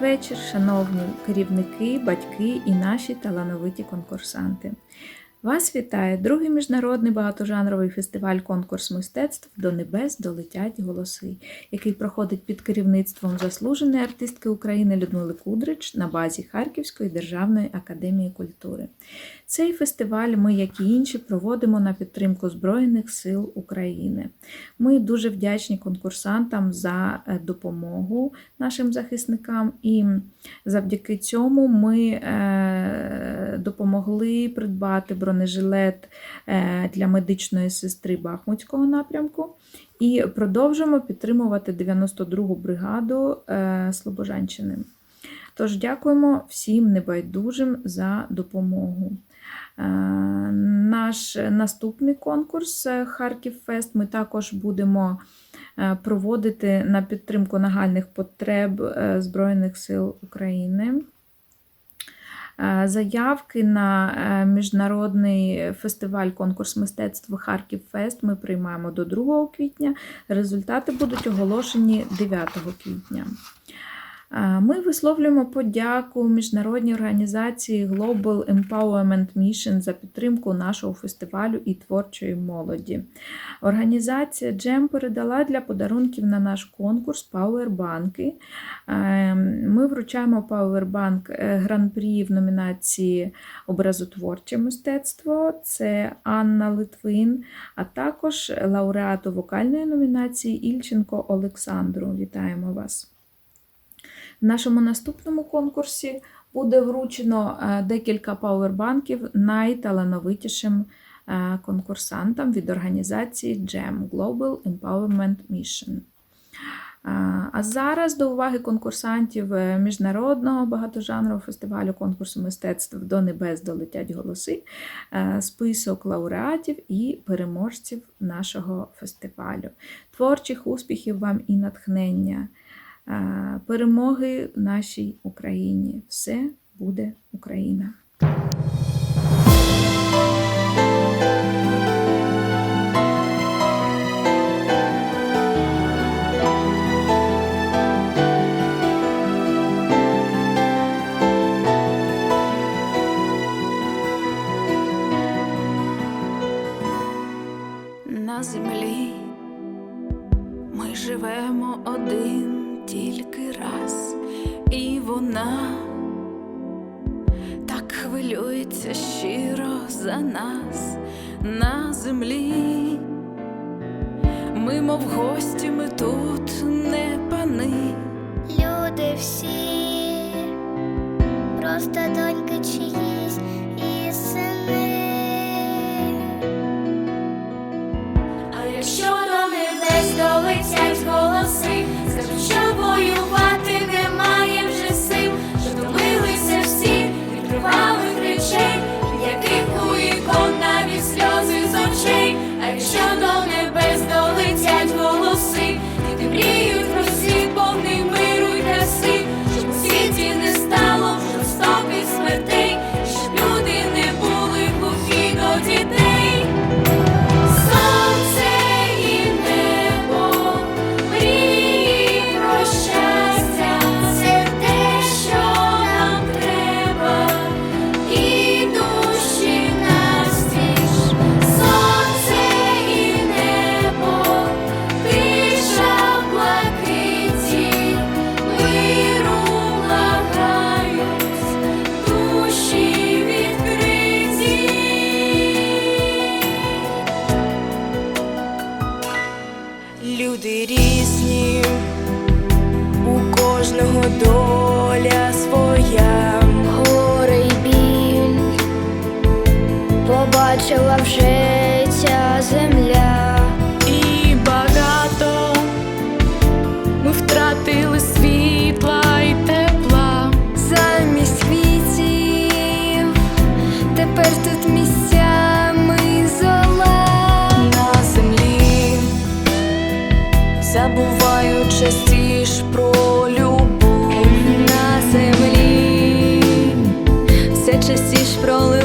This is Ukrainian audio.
вечір, шановні керівники, батьки і наші талановиті конкурсанти. Вас вітає другий міжнародний багатожанровий фестиваль конкурс мистецтв До небес долетять голоси, який проходить під керівництвом заслуженої артистки України Людмили Кудрич на базі Харківської державної академії культури. Цей фестиваль ми, як і інші, проводимо на підтримку Збройних сил України. Ми дуже вдячні конкурсантам за е, допомогу нашим захисникам, і завдяки цьому ми е, допомогли придбати бронежилет е, для медичної сестри Бахмутського напрямку. І продовжуємо підтримувати 92-гу бригаду е, Слобожанщини. Тож дякуємо всім небайдужим за допомогу. Е, Наш наступний конкурс Харків Фест ми також будемо проводити на підтримку нагальних потреб Збройних сил України. Е, Заявки на е, міжнародний фестиваль конкурс мистецтв Харків Фест ми приймаємо до 2 квітня. Результати будуть оголошені 9 квітня. Ми висловлюємо подяку міжнародній організації Global Empowerment Mission за підтримку нашого фестивалю і творчої молоді. Організація GEM передала для подарунків на наш конкурс пауербанки. Е, Ми вручаємо пауербанк е, гран-прі в номінації Образотворче мистецтво. Це Анна Литвин, а також лауреату вокальної номінації Ільченко Олександру. Вітаємо вас! В нашому наступному конкурсі буде вручено е, декілька пауербанків найталановитішим е, конкурсантам від організації GEM Global Empowerment Mission. Е, А зараз до уваги конкурсантів міжнародного багатожанрового фестивалю конкурсу мистецтв до небес долетять голоси, список лауреатів і переможців нашого фестивалю. Творчих успіхів вам і натхнення перемоги нашій Україні. Все буде Україна! На землі ми живемо один вона так хвилюється щиро за нас на землі. Ми, мов гості, ми тут не пани. Люди всі, просто доньки чиїсь побачила вже ця земля. І багато ми втратили світла й тепла. Замість квітів тепер тут місцями зола. на землі, забуваю частіш про любов На землі все частіш проливаю.